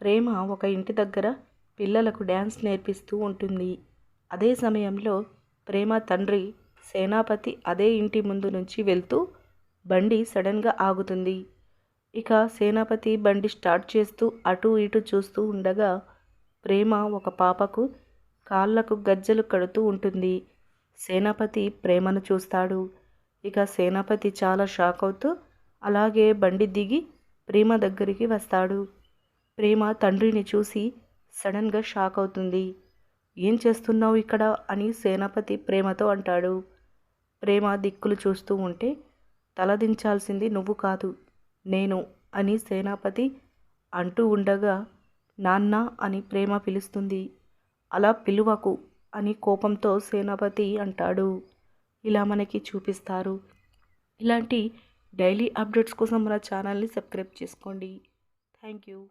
ప్రేమ ఒక ఇంటి దగ్గర పిల్లలకు డ్యాన్స్ నేర్పిస్తూ ఉంటుంది. అదే సమయంలో ప్రేమ తండ్రి సేనాపతి అదే ఇంటి ముందు నుంచి వెళ్తూ బండి సడన్గా ఆగుతుంది. ఇక సేనాపతి బండి స్టార్ట్ చేస్తూ అటు ఇటు చూస్తూ ఉండగా ప్రేమ ఒక పాపకు కాళ్ళకు గజ్జలు కడుతూ ఉంటుంది. సేనాపతి ప్రేమను చూస్తాడు. ఇక సేనాపతి చాలా షాక్ అవుతూ అలాగే బండి దిగి ప్రేమ దగ్గరికి వస్తాడు. ప్రేమ తండ్రిని చూసి సడన్గా షాక్ అవుతుంది. ఏం చేస్తున్నావు ఇక్కడ? అని సేనాపతి ప్రేమతో అంటాడు. ప్రేమ దిక్కులు చూస్తూ ఉంటే తలదించాల్సింది నువ్వు కాదు నేను అని సేనాపతి అంటూ ఉండగా నాన్న అని ప్రేమ పిలుస్తుంది. అలా పిలువకు అని కోపంతో సేనాపతి అంటాడు. ఇలా మనకి చూపిస్తారు. ఇలాంటి డైలీ అప్డేట్స్ కోసం మన ఛానల్ని సబ్స్క్రైబ్ చేసుకోండి. Thank you.